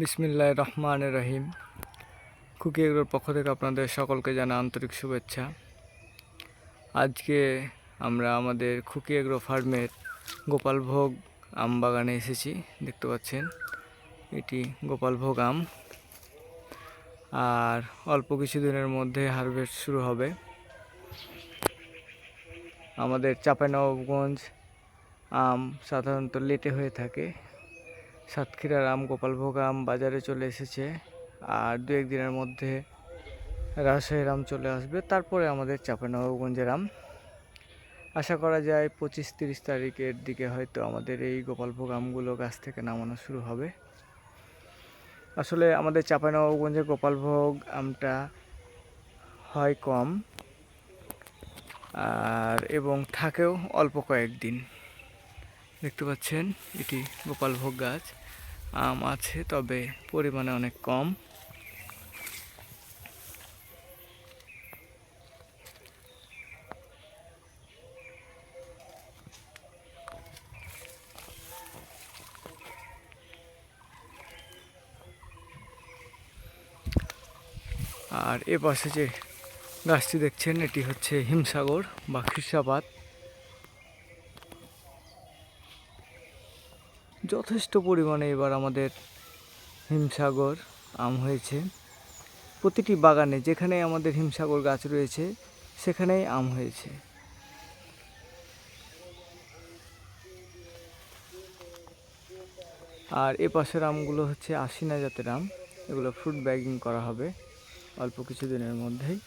বিসমিল্লাহ রহমান রহিম। কুকি এগুলোর পক্ষ থেকে আপনাদের সকলকে জানা আন্তরিক শুভেচ্ছা। আজকে আমরা আমাদের খুকি এগ্রো ফার্মের গোপালভোগ আম বাগানে এসেছি, দেখতে পাচ্ছেন। এটি গোপালভোগ আম। আর অল্প কিছুদিনের মধ্যে হারভেস্ট শুরু হবে। আমাদের চাঁপাইনবাবগঞ্জ আম সাধারণত লেটে হয়ে থাকে সাতক্ষীরার আম গোপালভোগ আম বাজারে চলে এসেছে আর দু এক দিনের মধ্যে রাজশাহীর আম চলে আসবে, তারপরে আমাদের চাঁপাইনবাবগঞ্জের আম আশা করা যায় পঁচিশ তিরিশ তারিখের দিকে হয়তো আমাদের এই গোপালভোগ আমগুলো গাছ থেকে নামানো শুরু হবে। আসলে আমাদের চাঁপাইনবাবগঞ্জে গোপালভোগ আমটা হয় কম, আর এবং থাকেও অল্প কয়েকদিন। দেখতে পাচ্ছেন, এটি গোপালভোগ গাছ। আম আছে, তবে পরিমাণে অনেক কম। আর এ পাশে যে গাছটি দেখছেন, এটি হচ্ছে হিমসাগর বা খিরসাপাত যথেষ্ট পরিমাণে এবার আমাদের হিমসাগর আম হয়েছে। প্রতিটি বাগানে যেখানে আমাদের হিমসাগর গাছ রয়েছে, সেখানেই আম হয়েছে। আর এ পাশের আমগুলো হচ্ছে আশিনা জাতের আম। এগুলো ফ্রুট ব্যাগিং করা হবে অল্প কিছু দিনের মধ্যেই।